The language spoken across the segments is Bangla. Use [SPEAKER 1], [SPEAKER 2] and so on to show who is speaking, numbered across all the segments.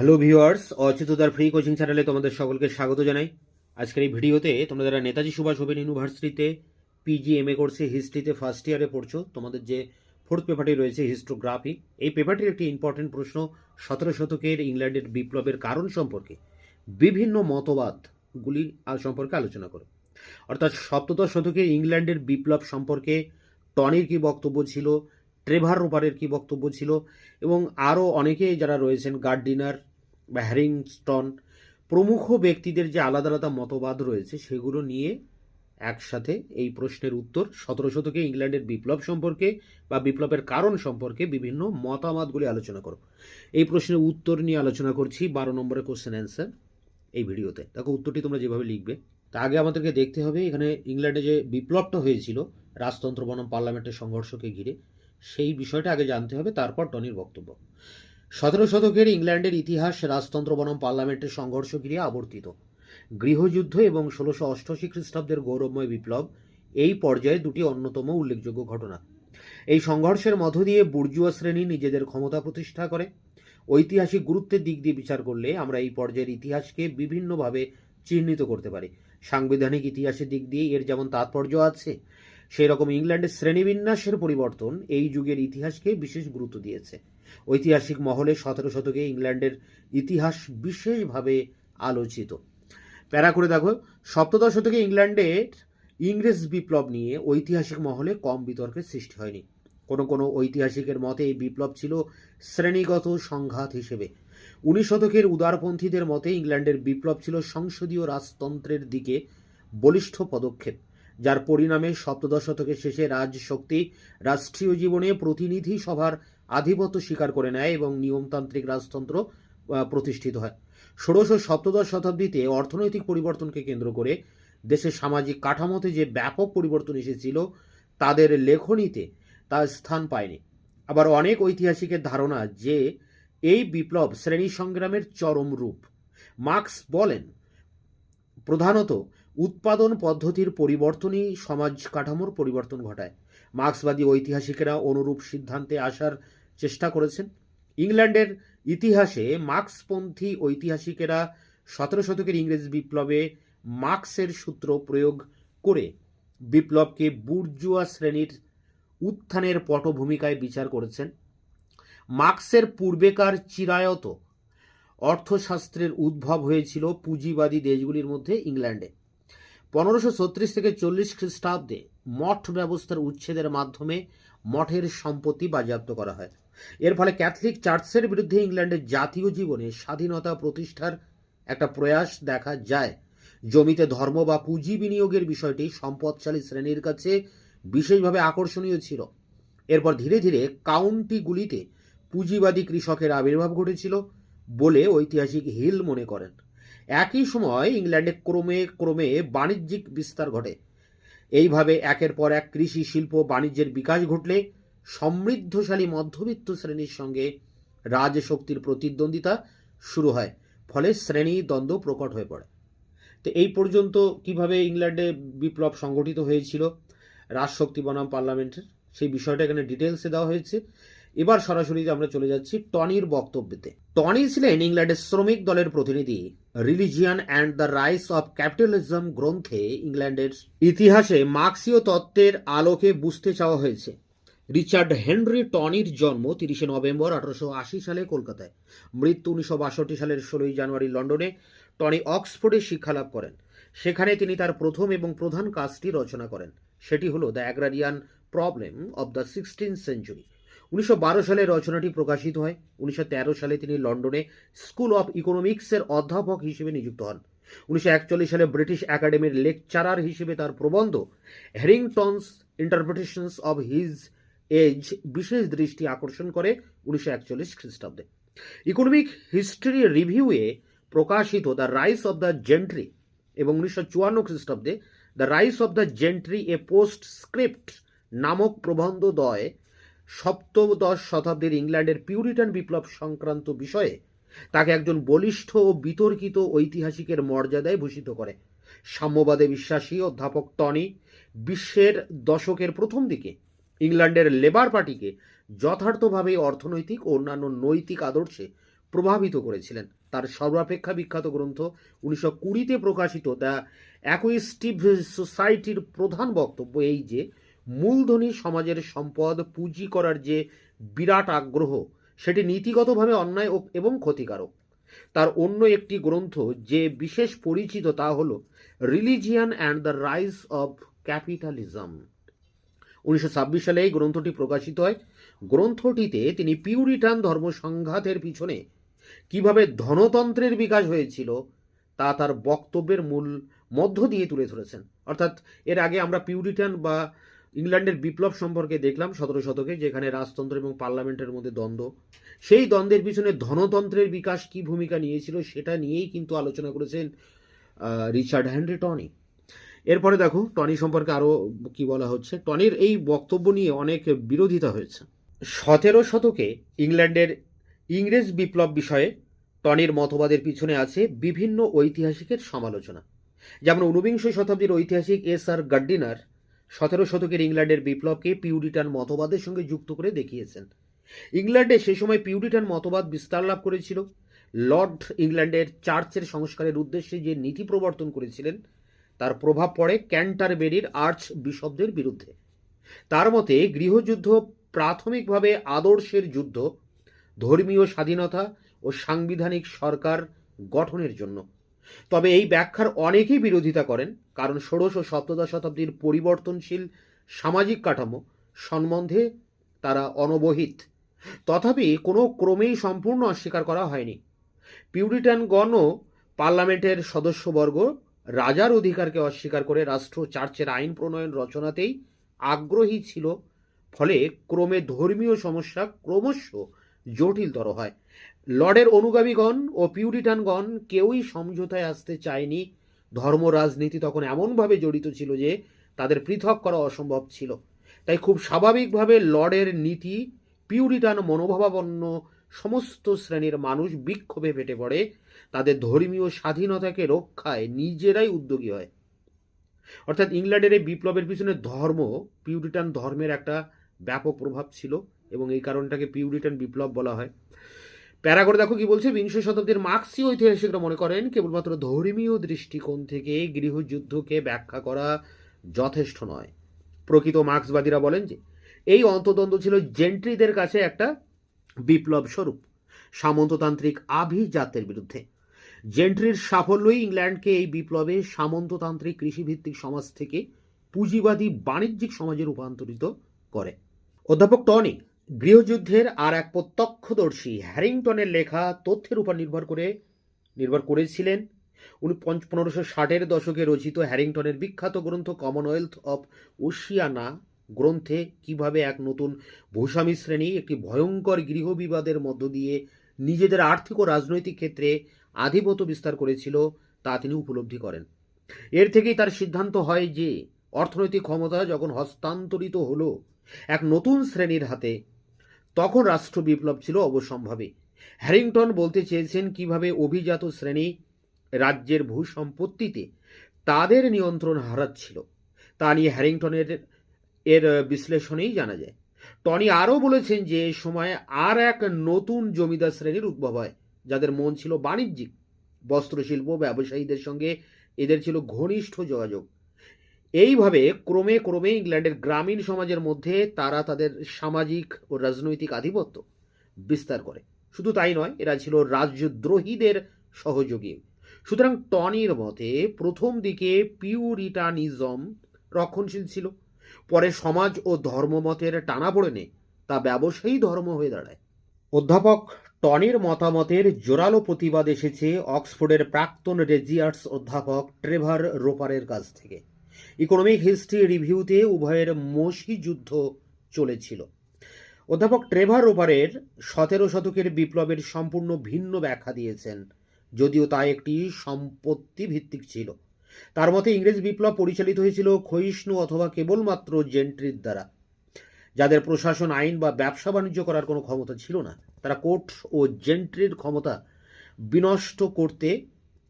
[SPEAKER 1] হ্যালো ভিউয়ার্স অচিতদার ফ্রি কোচিং চ্যানেলে তোমাদের সকলকে স্বাগত জানাই। আজকের এই ভিডিওতে তোমরা যারা নেতাজি সুভাষ ওপেন ইউনিভার্সিটিতে পিজি এম এ কোর্সে হিস্ট্রিতে ফার্স্ট ইয়ারে পড়ছো, তোমাদের যে ফোর্থ পেপারটি রয়েছে হিস্টোগ্রাফি এই পেপারটির একটি ইম্পর্টেন্ট প্রশ্ন, সতেরো শতকের ইংল্যান্ডের বিপ্লবের কারণ সম্পর্কে। বিভিন্ন মতবাদগুলি সম্পর্কে আলোচনা করো। অর্থাৎ সপ্তদশ শতকের ইংল্যান্ডের বিপ্লব সম্পর্কে টনির কি বক্তব্য ছিল, ট্রেভার রোপারের কি বক্তব্য ছিল, এবং আরও অনেকে যারা রয়েছেন, গার্ডিনার হ্যারিংস্টন প্রমুখ ব্যক্তিদের যে আলাদা আলাদা মতবাদ রয়েছে, সেগুলো নিয়ে একসাথে এই প্রশ্নের উত্তর, সতেরো শতকে ইংল্যান্ডের বিপ্লব সম্পর্কে বা বিপ্লবের কারণ সম্পর্কে বিভিন্ন মতামতগুলি আলোচনা করো। এই প্রশ্নের উত্তর নিয়ে আলোচনা করছি বারো নম্বরের কোশ্চেন অ্যান্সার এই ভিডিওতে। দেখো, উত্তরটি তোমরা যেভাবে লিখবে, তা আগে আমাদেরকে দেখতে হবে, এখানে ইংল্যান্ডে যে বিপ্লবটা হয়েছিল, রাজতন্ত্র বনাম পার্লামেন্টের সংঘর্ষকে ঘিরে, সেই বিষয়টা আগে জানতে হবে, তারপর টনির বক্তব্য। সতেরো শতকের ইংল্যান্ডের ইতিহাস রাজতন্ত্র বনাম পার্লামেন্টের সংঘর্ষ ঘিরে আবর্তিত। গৃহযুদ্ধ এবং ষোলোশো অষ্টআশি খ্রিস্টাব্দের গৌরবময় বিপ্লব এই পর্যায়ে দুটি অন্যতম উল্লেখযোগ্য ঘটনা। এই সংঘর্ষের মধ্য দিয়ে বুর্জুয়া শ্রেণি নিজেদের ক্ষমতা প্রতিষ্ঠা করে। ঐতিহাসিক গুরুত্বের দিক দিয়ে বিচার করলে আমরা এই পর্যায়ের ইতিহাসকে বিভিন্নভাবে চিহ্নিত করতে পারি। সাংবিধানিক ইতিহাসের দিক দিয়ে এর যেমন তাৎপর্য আছে সেই রকম ইংল্যান্ডের শ্রেণীবিন্যাসের পরিবর্তন এই যুগের ইতিহাসকে বিশেষ গুরুত্ব দিয়েছে। ঐতিহাসিক মহলে সতেরো শতকে ইংল্যান্ডের ইতিহাস বিশেষভাবে আলোচিত। প্যারা করে দেখো, সপ্তদশ শতকে ইংল্যান্ডের ইংরেজ বিপ্লব নিয়ে ঐতিহাসিক মহলে কম বিতর্কের সৃষ্টি হয়নি। কোনো কোনো ঐতিহাসিকের মতে এই বিপ্লব ছিল শ্রেণীগত সংঘাত হিসেবে। উনিশ শতকের উদারপন্থীদের মতে ইংল্যান্ডের বিপ্লব ছিল সংসদীয় রাজতন্ত্রের দিকে বলিষ্ঠ পদক্ষেপ, যার পরিণামে সপ্তদশ শতকের শেষে রাজশক্তি রাষ্ট্রীয় জীবনে প্রতিনিধি সভার আধিপত্য স্বীকার করে নেয় এবং নিয়মতান্ত্রিক রাজতন্ত্র প্রতিষ্ঠিত হয়। ষোড়শ সপ্তদশ শতাব্দীতে অর্থনৈতিক পরিবর্তনকে কেন্দ্র করে দেশের সামাজিক কাঠামোতে যে ব্যাপক পরিবর্তন এসেছিল, তাদের লেখনীতে তার স্থান পায়নি। আবার অনেক ঐতিহাসিকের ধারণা যে, এই বিপ্লব শ্রেণি সংগ্রামের চরম রূপ। মার্কস বলেন, প্রধানত উৎপাদন পদ্ধতির পরিবর্তনই সমাজ কাঠামোর পরিবর্তন ঘটায়। মার্ক্সবাদী ঐতিহাসিকেরা অনুরূপ সিদ্ধান্তে আসার চেষ্টা করেছেন। ইংল্যান্ডের ইতিহাসে মার্ক্সপন্থী ঐতিহাসিকেরা সতেরো শতকের ইংরেজ বিপ্লবে মার্ক্সের সূত্র প্রয়োগ করে বিপ্লবকে বুর্জুয়া শ্রেণির উত্থানের পটভূমিকায় বিচার করেছেন। মার্ক্সের পূর্বেকার চিরায়ত অর্থশাস্ত্রের উদ্ভব হয়েছিল পুঁজিবাদী দেশগুলির মধ্যে ইংল্যান্ডে। পনেরোশো ছত্রিশ থেকে চল্লিশ খ্রিস্টাব্দে মঠ ব্যবস্থার উচ্ছেদের মাধ্যমে মঠের সম্পত্তি বাজেয়াপ্ত করা হয়। এর ফলে ক্যাথলিক চার্চের বিরুদ্ধে ইংল্যান্ডের জাতীয় জীবনে স্বাধীনতা প্রতিষ্ঠার একটা প্রয়াস দেখা যায়। জমিতে ধর্ম বা পুঁজি বিনিয়োগের বিষয়টি সম্পদশালী শ্রেণির কাছে বিশেষভাবে আকর্ষণীয় ছিল। এরপর ধীরে ধীরে কাউন্টিগুলিতে পুঁজিবাদী কৃষকের আবির্ভাব ঘটেছিল বলে ঐতিহাসিক হিল মনে করেন। একই সময় ইংল্যান্ডে ক্রমে ক্রমে বাণিজ্যিক বিস্তার ঘটে। এইভাবে একের পর এক কৃষি, শিল্প, বাণিজ্যের বিকাশ ঘটলে সমৃদ্ধশালী মধ্যবিত্ত শ্রেণির সঙ্গে রাজশক্তির প্রতিদ্বন্দ্বিতা শুরু হয়, ফলে শ্রেণি দ্বন্দ্ব প্রকট হয়ে পড়ে। তো এই পর্যন্ত কীভাবে ইংল্যান্ডে বিপ্লব সংগঠিত হয়েছিল, রাজশক্তি বনাম পার্লামেন্টের, সেই বিষয়টা এখানে ডিটেলসে দেওয়া হয়েছে। এবার সরাসরি আমরা চলে যাচ্ছি টনির বক্তব্যতে। টনি ছিলেন ইংল্যান্ডের শ্রমিক দলের প্রতিনিধি। Religion and the rise of capitalism গ্রন্থে ইংল্যান্ডের ইতিহাসে মার্ক্সীয় তত্ত্বের আলোকে বুঝতে চাওয়া হয়েছে। রিচার্ড হেনরি টনির জন্ম তিরিশে নভেম্বর আঠারোশো আশি সালে কলকাতায়। মৃত্যু উনিশশো বাষট্টি সালের ষোলোই জানুয়ারি লন্ডনে টনি অক্সফোর্ডে শিক্ষালাভ করেন। সেখানে তিনি তার প্রথম এবং প্রধান কাজটি রচনা করেন। সেটি হলো the agrarian problem of the sixteen century. উনিশশো বারো সালে রচনাটি প্রকাশিত হয়। উনিশশো তেরো সালে তিনি লন্ডনে স্কুল অফ ইকোনমিক্সের অধ্যাপক হিসেবে নিযুক্ত হন। উনিশশো একচল্লিশ সালে ব্রিটিশ একাডেমির লেকচারার হিসেবে তার প্রবন্ধ Harrington's interpretations of his age বিশেষ দৃষ্টি আকর্ষণ করে উনিশশো একচল্লিশ খ্রিস্টাব্দে। ইকোনমিক হিস্ট্রি রিভিউয়ে প্রকাশিত the rise of the gentry এবং উনিশশো চুয়ান্ন খ্রিস্টাব্দে the rise of the gentry a postscript নামক প্রবন্ধ দয় সপ্তদশ শতাব্দীর ইংল্যান্ডের পিউরিটান বিপ্লব সংক্রান্ত বিষয়ে তাকে একজন বলিষ্ঠ ও বিতর্কিত ঐতিহাসিকের মর্যাদায় ভূষিত করে। সাম্যবাদে বিশ্বাসী অধ্যাপক টনি বিশ্বের দশকের প্রথম দিকে ইংল্যান্ডের লেবার পার্টিকে যথার্থভাবে অর্থনৈতিক ও অন্যান্য নৈতিক আদর্শে প্রভাবিত করেছিলেন। তার সর্বাপেক্ষা বিখ্যাত গ্রন্থ উনিশশো কুড়িতে প্রকাশিত দ্য অ্যাকুইস্টিভ সোসাইটির প্রধান বক্তব্য এই যে, মূলধনী সমাজের সম্পদ পুঁজি করার যে বিরাট আগ্রহ, সেটি নীতিগতভাবে অন্যায় এবং ক্ষতিকারক। তার অন্য একটি গ্রন্থ যে বিশেষ পরিচিত তা হল religion and the rise of capitalism উনিশশো ছাব্বিশ সালে এই গ্রন্থটি প্রকাশিত হয়। গ্রন্থটিতে তিনি পিউরিটান ধর্ম সংঘাতের পিছনে কীভাবে ধনতন্ত্রের বিকাশ হয়েছিল তা তার বক্তব্যের মূল মধ্য দিয়ে তুলে ধরেছেন। অর্থাৎ এর আগে আমরা পিউরিটান বা ইংল্যান্ডের বিপ্লব সম্পর্কে দেখলাম সতেরো শতকে, যেখানে রাজতন্ত্র এবং পার্লামেন্টের মধ্যে দ্বন্দ্ব। সেই দ্বন্দ্বের পিছনে ধনতন্ত্রের বিকাশ কি ভূমিকা নিয়েছিল সেটা নিয়েই কিন্তু আলোচনা করেছেন রিচার্ড হেনরি টনি এরপরে দেখো, টনি সম্পর্কে আরও কি বলা হচ্ছে? টনির এই বক্তব্য নিয়ে অনেক বিরোধিতা হয়েছে। সতেরো শতকে ইংল্যান্ডের ইংরেজ বিপ্লব বিষয়ে টনির মতবাদের পিছনে আছে বিভিন্ন ঐতিহাসিকের সমালোচনা। যেমন ঊনবিংশ শতাব্দীর ঐতিহাসিক এস আর গাড্ডিনার সতেরো শতকের ইংল্যান্ডের বিপ্লবকে পিউরিটান মতবাদের সঙ্গে যুক্ত করে দেখিয়েছেন। ইংল্যান্ডে সে সময় পিউরিটান মতবাদ বিস্তার লাভ করেছিল। লর্ড ইংল্যান্ডের চার্চের সংস্কারের উদ্দেশ্যে যে নীতি প্রবর্তন করেছিলেন তার প্রভাব পড়ে ক্যান্টারবেরির আর্চ বিশপদের বিরুদ্ধে। তার মতে, গৃহযুদ্ধ প্রাথমিকভাবে আদর্শের যুদ্ধ, ধর্মীয় স্বাধীনতা ও সাংবিধানিক সরকার গঠনের জন্য। তবে এই ব্যাখ্যার অনেকেই বিরোধিতা করেন, কারণ ষোড়শ ও সপ্তদশ শতাব্দীর পরিবর্তনশীল সামাজিক কাঠামো সম্বন্ধে তারা অনবহিত। তথাপি কোনো ক্রমেই সম্পূর্ণ অস্বীকার করা হয়নি। পিউরিটানগণও পার্লামেন্টের সদস্যবর্গ রাজার অধিকারকে অস্বীকার করে রাষ্ট্র চার্চের আইন প্রণয়ন রচনাতেই আগ্রহী ছিল। ফলে ক্রমে ধর্মীয় সমস্যা ক্রমশ জটিলতর হয়। লর্ডের অনুগামীগণ ও পিউরিটানগণ কেউই সমঝোতায় আসতে চায়নি। ধর্ম রাজনীতি তখন এমনভাবে জড়িত ছিল যে তাদের পৃথক করা অসম্ভব ছিল। তাই খুব স্বাভাবিকভাবে লর্ডের নীতি পিউরিটান মনোভাবাপন্ন সমস্ত শ্রেণির মানুষ বিক্ষোভে ফেটে পড়ে। তাদের ধর্মীয় স্বাধীনতাকে রক্ষায় নিজেরাই উদ্যোগী হয়। অর্থাৎ ইংল্যান্ডের এই বিপ্লবের পিছনে ধর্ম, পিউরিটান ধর্মের একটা ব্যাপক প্রভাব ছিল এবং এই কারণটাকে পিউরিটান বিপ্লব বলা হয়। প্যারা করে দেখো কি বলছে? বিংশ শতাব্দীর মার্ক্সীয় ঐতিহাসিকরা মনে করেন, কেবলমাত্র ধর্মীয় দৃষ্টিকোণ থেকে গৃহযুদ্ধকে ব্যাখ্যা করা যথেষ্ট নয়। প্রকৃত মার্ক্সবাদীরা বলেন যে, এই অন্তদ্বন্দ্ব ছিল জেন্ট্রিদের কাছে একটা বিপ্লব স্বরূপ, সামন্ততান্ত্রিক আভিজাত্যের বিরুদ্ধে। জেন্ট্রির সাফল্যই ইংল্যান্ডকে এই বিপ্লবে সামন্ততান্ত্রিক কৃষিভিত্তিক সমাজ থেকে পুঁজিবাদী বাণিজ্যিক সমাজে রূপান্তরিত করে। অধ্যাপক টনি, গৃহযুদ্ধের আর এক প্রত্যক্ষদর্শী হ্যারিংটনের লেখা তথ্যের উপর নির্ভর করে, নির্ভর করেছিলেন। উনি পনেরোশো ষাটের দশকে রচিত হ্যারিংটনের বিখ্যাত গ্রন্থ কমনওয়েলথ অফ ওশিয়ানা গ্রন্থে কীভাবে এক নতুন ভূস্বামী শ্রেণি, একটি ভয়ঙ্কর গৃহবিবাদের মধ্য দিয়ে নিজেদের আর্থিক ও রাজনৈতিক ক্ষেত্রে আধিপত্য বিস্তার করেছিল, তা তিনি উপলব্ধি করেন। এর থেকেই তার সিদ্ধান্ত হয় যে, অর্থনৈতিক ক্ষমতা যখন হস্তান্তরিত হলো এক নতুন শ্রেণির হাতে, তখন রাষ্ট্র বিপ্লব ছিল অবসম্ভাবী। হ্যারিংটন বলতে চেয়েছেন কীভাবে অভিজাত শ্রেণি রাজ্যের ভূসম্পত্তিতে তাদের নিয়ন্ত্রণ হারাচ্ছিল। তা নিয়ে হ্যারিংটনের এর বিশ্লেষণেই জানা যায়। টনি আরও বলেছেন যে, এ সময় আর এক নতুন জমিদার শ্রেণির উদ্ভব হয়, যাদের মন ছিল বাণিজ্যিক। বস্ত্রশিল্প ব্যবসায়ীদের সঙ্গে এদের ছিল ঘনিষ্ঠ যোগাযোগ। এইভাবে ক্রমে ক্রমে ইংল্যান্ডের গ্রামীণ সমাজের মধ্যে তারা তাদের সামাজিক ও রাজনৈতিক আধিপত্য বিস্তার করে। শুধু তাই নয়, এরা ছিল রাজ্যদ্রোহীদের সহযোগী। সুতরাং টনির মতে, প্রথম দিকে পিউরিটানিজম রক্ষণশীল ছিল। পরে সমাজ ও ধর্মমতের টানাপোড়েনে তা ব্যবসায়ী ধর্ম হয়ে দাঁড়ায়। অধ্যাপক টনির মতামতের জোরালো প্রতিবাদ এসেছে অক্সফোর্ডের প্রাক্তন রেজিয়ার্স অধ্যাপক ট্রেভার রোপারের কাছ থেকে। ইকোনমিক হিস্ট্রি রিভিউতে উভয়ের মসি যুদ্ধ চলেছিল। অধ্যাপক ট্রেভার রোপারের সতেরো শতকের বিপ্লবের সম্পূর্ণ ভিন্ন ব্যাখ্যা দিয়েছেন, যদিও তা একটি সম্পত্তি ভিত্তিক ছিল। তার মতে ইংরেজ বিপ্লব পরিচালিত হয়েছিল ক্ষয়িষ্ণু অথবা কেবলমাত্র জেন্ট্রির দ্বারা। যাদের প্রশাসন, আইন বা ব্যবসা বাণিজ্য করার কোনো ক্ষমতা ছিল না, তারা কোর্ট ও জেন্ট্রির ক্ষমতা বিনষ্ট করতে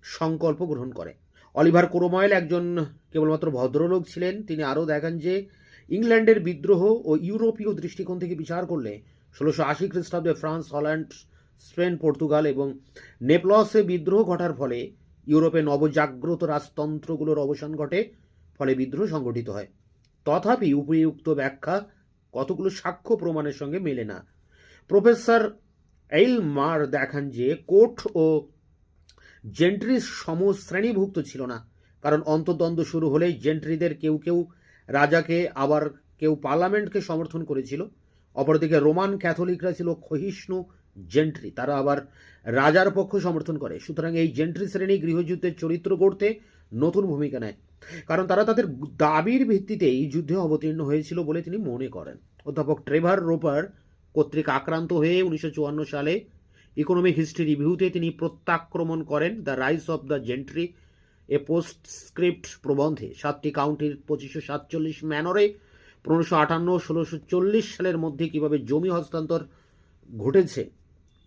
[SPEAKER 1] সংকল্প গ্রহণ করে। অলিভার ক্রোময়েল একজন কেবলমাত্র ভদ্রলোক ছিলেন। তিনি আরও দেখান যে, ইংল্যান্ডের বিদ্রোহ ও ইউরোপীয় দৃষ্টিকোণ থেকে বিচার করলে ষোলোশো আশি খ্রিস্টাব্দে ফ্রান্স, হল্যান্ড, স্পেন, পর্তুগাল এবং নেপলসে বিদ্রোহ ঘটার ফলে ইউরোপে নবজাগ্রত রাজতন্ত্রগুলোর অবসান ঘটে, ফলে বিদ্রোহ সংগঠিত হয়। তথাপি উপযুক্ত ব্যাখ্যা কতগুলো সাক্ষ্য প্রমাণের সঙ্গে মেলে না। প্রফেসর এইল মার দেখান যে কোর্ট ও জেন্ট্রিস সম শ্রেণীভুক্ত ছিল না, কারণ অন্তর্দ্বন্দ্ব শুরু হলেই জেন্ট্রিদের কেউ কেউ রাজাকে, আবার কেউ পার্লামেন্টকে সমর্থন করেছিল। অপরদিকে রোমান ক্যাথলিকরা ছিল ক্ষয়িষ্ণু জেন্ট্রি তারা আবার রাজার পক্ষ সমর্থন করে। সুতরাং এই জেন্ট্রি শ্রেণি গৃহযুদ্ধের চরিত্র গড়তে নতুন ভূমিকা নেয়। কারণ তারা তাদের দাবির ভিত্তিতেই যুদ্ধে অবতীর্ণ হয়েছিল বলে তিনি মনে করেন। অধ্যাপক ট্রেভার রোপার কর্তৃক আক্রান্ত হয়ে উনিশশো চুয়ান্ন সালে ইকোনমিক হিস্ট্রি রিভিউতে তিনি প্রত্যাক্রমণ করেন the rise of the gentry a postscript প্রবন্ধে। সাতটি কাউন্টির পঁচিশশো সাতচল্লিশ ম্যানরে পনেরোশো আটান্ন, ষোলোশো চল্লিশ সালের মধ্যে কীভাবে জমি হস্তান্তর ঘটেছে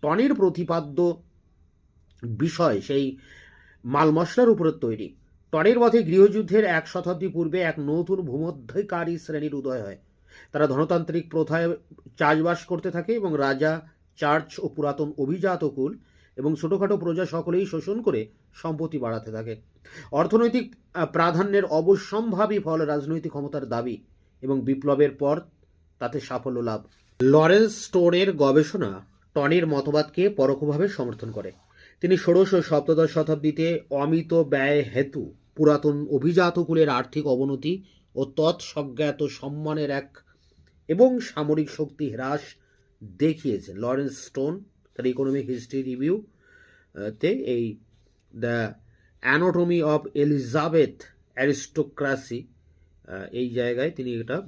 [SPEAKER 1] টনির প্রতিপাদ্য বিষয় সেই মাল মশলার উপরে তৈরি। টনের পথে গৃহযুদ্ধের এক শতাব্দী পূর্বে এক নতুন ভূমধ্যকারী শ্রেণির উদয় হয়। তারা ধনতান্ত্রিক প্রথায় চাষবাস করতে থাকে এবং রাজা, চার্চ ও পুরাতন অভিজাত কুল এবং ছোটোখাটো প্রজা সকলেই শোষণ করে সম্পত্তি বাড়াতে থাকে। অর্থনৈতিক প্রাধান্যের অবশ্যম্ভাবী ফল রাজনৈতিক ক্ষমতার দাবি এবং বিপ্লবের পর তাতে সাফল্য লাভ। লরেন্স স্টোনের গবেষণা টনির মতবাদকে পরোক্ষভাবে সমর্থন করে। তিনি ষোড়শ ও সপ্তদশ শতাব্দীতে অমিত ব্যয় হেতু, পুরাতন অভিজাতকুলের আর্থিক অবনতি ও তৎসজ্ঞাত সম্মানের এক এবং সামরিক শক্তি হ্রাস দেখিয়েছেন লরেন্স স্টোন, তার ইকোনমিক হিস্ট্রি রিভিউ, তে এই the anatomy of Elizabeth aristocracy এই জায়গায় তিনি এটা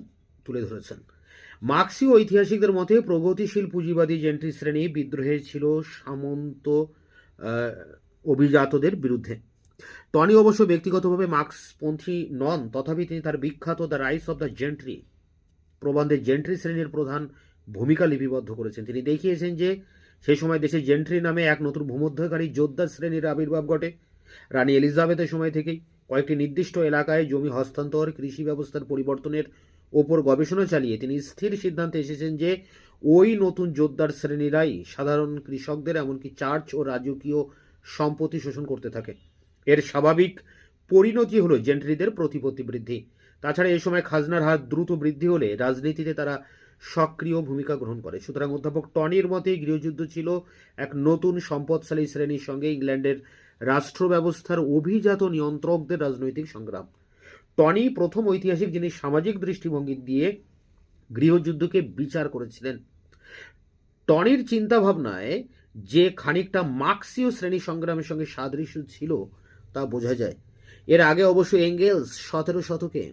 [SPEAKER 1] তুলে ধরেছেন। মার্ক্সীয় ঐতিহাসিকদের মতে প্রগতিশীল পুঁজিবাদী জেন্ট্রি শ্রেণি বিদ্রোহে ছিল সামন্ত অভিজাতদের বিরুদ্ধে। টনি অবশ্য ব্যক্তিগতভাবে মার্ক্সপন্থী নন, তথাপি তিনি তার বিখ্যাত the rise of the gentry প্রবন্ধে জেন্ট্রি শ্রেণির প্রধান ভূমিকা লিপিবদ্ধ করেছেন। তিনি দেখিয়েছেন যে সেই সময় দেশে জেন্ট্রি নামে এক নতুন ভূমধ্যকারী যোদ্ধা শ্রেণির আবির্ভাব ঘটে। রানী এলিজাবেথের সময় থেকেই কয়েকটি নির্দিষ্ট এলাকায় জমি হস্তান্তর, কৃষি ব্যবস্থার পরিবর্তনের ওপর গবেষণা চালিয়ে তিনি স্থির সিদ্ধান্তে এসেছেন যে ওই নতুন যোদ্ধার শ্রেণীরাই সাধারণ কৃষকদের, এমনকি চার্চ ও রাজকীয় সম্পত্তি শোষণ করতে থাকে। এর স্বাভাবিক পরিণতি হলো জেন্ট্রিদের প্রতিপত্তি বৃদ্ধি। তাছাড়া এই সময় খাজনার হার দ্রুত বৃদ্ধি হলে রাজনীতিতে তারা সক্রিয় ভূমিকা গ্রহণ করে। সুতরাং অধ্যাপক টনির মতে, গৃহযুদ্ধ ছিল এক নতুন সম্পদশালী শ্রেণির সঙ্গে ইংল্যান্ডের রাষ্ট্র ব্যবস্থার অভিজাত নিয়ন্ত্রকদের রাজনৈতিক সংগ্রাম। টনি প্রথম ঐতিহাসিক যিনি সামাজিক দৃষ্টিভঙ্গি দিয়ে গৃহযুদ্ধকে বিচার করেছিলেন। টনির চিন্তাভাবনায় যে খানিকটা মার্ক্সীয় শ্রেণি সংগ্রামের সঙ্গে সাদৃশ্য ছিল তা বোঝা যায়। এর আগে অবশ্য এঙ্গেলস সতেরো শতকে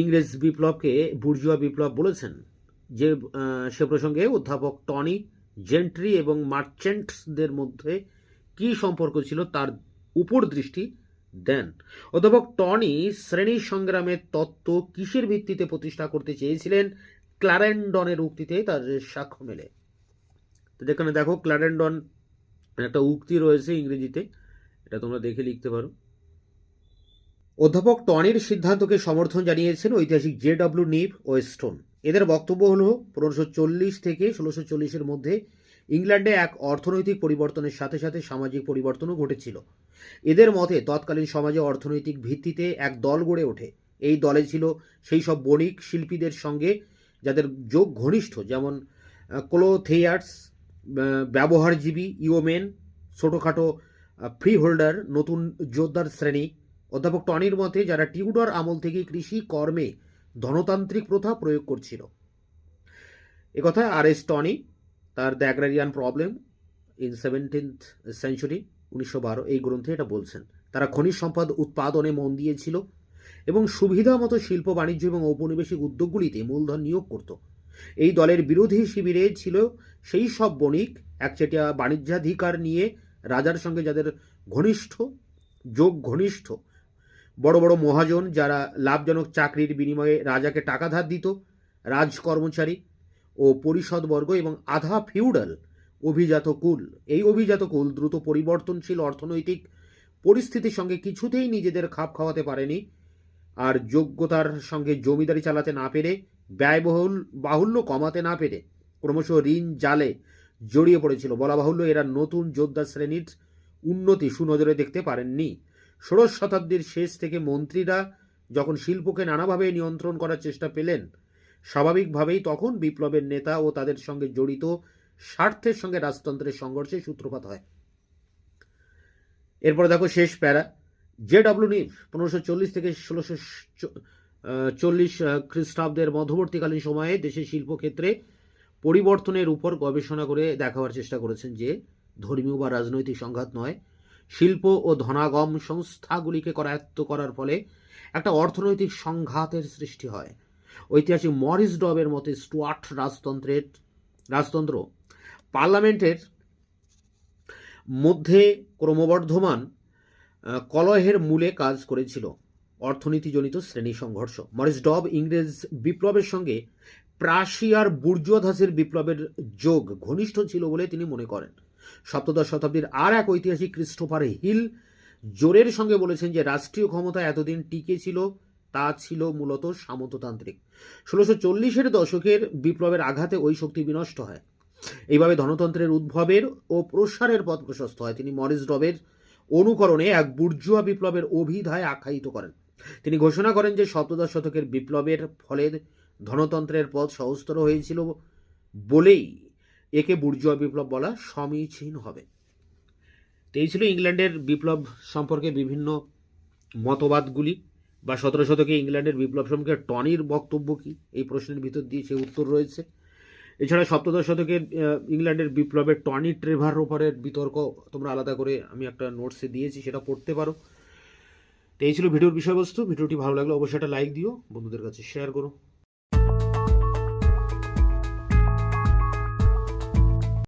[SPEAKER 1] ইংরেজ বিপ্লবকে বুর্জুয়া বিপ্লব বলেছেন, যে সে প্রসঙ্গে অধ্যাপক টনি জেন্ট্রি এবং মার্চেন্টসদের মধ্যে কী সম্পর্ক ছিল তার উপর দৃষ্টি দেন। অধ্যাপক টনি শ্রেণি সংগ্রামের তত্ত্ব কিসের ভিত্তিতে প্রতিষ্ঠা করতে চেয়েছিলেন? ক্লারেন্ডনের উক্তিতে তার সাক্ষ্য মেলে। তো যেখানে দেখো, ক্লারেন্ডন একটা উক্তি রয়েছে ইংরেজিতে। এটা তোমরা দেখে লিখতে পারো। অধ্যাপক টনির সিদ্ধান্তকে সমর্থন জানিয়েছেন ঐতিহাসিক জে ডব্লিউ ও স্টোন এদের বক্তব্য হল, পনেরোশো চল্লিশ থেকে ষোলোশো চল্লিশের মধ্যে ইংল্যান্ডে এক অর্থনৈতিক পরিবর্তনের সাথে সাথে সামাজিক পরিবর্তনও ঘটেছিল। এদের মতে, তৎকালীন সমাজে অর্থনৈতিক ভিত্তিতে এক দল গড়ে ওঠে। এই দলে ছিল সেই সব বণিক শিল্পীদের সঙ্গে যাদের যোগ ঘনিষ্ঠ, যেমন ক্লোথেয়ার্স ব্যবহারজীবী ইওমেন, ছোটোখাটো ফ্রি হোল্ডার, নতুন যোদ্ধার শ্রেণি। অধ্যাপক টনির মতে, যারা টিউডর আমল থেকে কৃষি কর্মে ধনতান্ত্রিক প্রথা প্রয়োগ করছিল। একথা আর এস টনি তার the agrarian problem in seventeenth century উনিশশো বারো, এই গ্রন্থে এটা বলছেন। তারা খনিজ সম্পদ উৎপাদনে মন দিয়েছিল এবং সুবিধা মতো শিল্প, বাণিজ্য এবং ঔপনিবেশিক উদ্যোগগুলিতে মূলধন নিয়োগ করত। এই দলের বিরোধী শিবিরে ছিল সেই সব বণিক, একচেটিয়া বাণিজ্যাধিকার নিয়ে রাজার সঙ্গে যাদের ঘনিষ্ঠ, যোগ ঘনিষ্ঠ, বড় বড় মহাজন যারা লাভজনক চাকরির বিনিময়ে রাজাকে টাকা ধার দিত রাজ কর্মচারী ও পরিষদবর্গ এবং আধা ফিউডাল অভিজাত কুল। এই অভিজাত কুল দ্রুত পরিবর্তনশীল অর্থনৈতিক পরিস্থিতির সঙ্গে কিছুতেই নিজেদের খাপ খাওয়াতে পারেনি আর যোগ্যতার সঙ্গে জমিদারি চালাতে না পেরে, ব্যয়বহুল বাহুল্য কমাতে না পেরে ক্রমশ ঋণ জালে জড়িয়ে পড়েছিল। বলা বাহুল্য এরা নতুন যোদ্ধা শ্রেণির উন্নতি সুনজরে দেখতে পারেননি। ষোড়শ শতাব্দীর শেষ থেকে মন্ত্রীরা যখন শিল্পকে নানাভাবে নিয়ন্ত্রণ করার চেষ্টা পেলেন স্বাভাবিকভাবেই তখন বিপ্লবের নেতা ও তাদের সঙ্গে জড়িত স্বার্থের সঙ্গে রাজতন্ত্রের সংঘর্ষে সূত্রপাত হয়। এরপরে দেখো শেষ প্যারা। জে ডাব্লিউ নিভ পনেরোশো চল্লিশ থেকে ষোলোশো চল্লিশ খ্রিস্টাব্দের মধ্যবর্তীকালীন সময়ে দেশের শিল্পক্ষেত্রে পরিবর্তনের উপর গবেষণা করে দেখাবার চেষ্টা করেছেন যে, ধর্মীয় বা রাজনৈতিক সংঘাত নয়, শিল্প ও ধনাগম সংস্থাগুলিকে করায়ত্ত করার ফলে একটা অর্থনৈতিক সংঘাতের সৃষ্টি হয়। ঐতিহাসিক মরিস ডবের মতে স্টুয়ার্ট রাজতন্ত্রের, রাজতন্ত্র পার্লামেন্টের মধ্যে ক্রমবর্ধমান কলহের মূলে কাজ করেছিল অর্থনীতিজনিত শ্রেণি সংঘর্ষ। মরিস ডব ইংরেজ বিপ্লবের সঙ্গে প্রাশিয়ার বুর্জোধাসের বিপ্লবের যোগ ঘনিষ্ঠ ছিল বলে তিনি মনে করেন। সপ্তদশ শতাব্দীর আর এক ঐতিহাসিক ক্রিস্টোফার হিল জোরের সঙ্গে বলেছেন যে, রাষ্ট্রীয় ক্ষমতা এতদিন টিকে ছিল তা ছিল মূলত সামন্ততান্ত্রিক। ষোলোশো চল্লিশের দশকের বিপ্লবের আঘাতে ওই শক্তি বিনষ্ট হয়। এইভাবে ধনতন্ত্রের উদ্ভবের ও প্রসারের পথ প্রশস্ত হয়। তিনি মরিস ডবের অনুকরণে এক বুর্জুয়া বিপ্লবের অভিধায় আখ্যায়িত করেন। তিনি ঘোষণা করেন যে সপ্তদশ শতকের বিপ্লবের ফলে ধনতন্ত্রের পথ সহজতর হয়েছিল বলেই একে বুর্জুয়া বিপ্লব বলা সমীচীন হবে। তো এই ছিল ইংল্যান্ডের বিপ্লব সম্পর্কে বিভিন্ন মতবাদগুলি। বা সতেরো শতকে ইংল্যান্ডের বিপ্লব সম্পর্কে টনির বক্তব্য কী? এই প্রশ্নের ভিতর দিয়ে সে উত্তর রয়েছে। এছাড়া সপ্তদশ শতকে ইংল্যান্ডের বিপ্লবের টনি ট্রেভার ওপরের বিতর্ক তোমরা আলাদা করে আমি একটা নোটসে দিয়েছি, সেটা পড়তে পারো। তো এই ছিল ভিডিওর বিষয়বস্তু। ভিডিওটি ভালো লাগলে অবশ্যই একটা লাইক দিও, বন্ধুদের কাছে শেয়ার করো।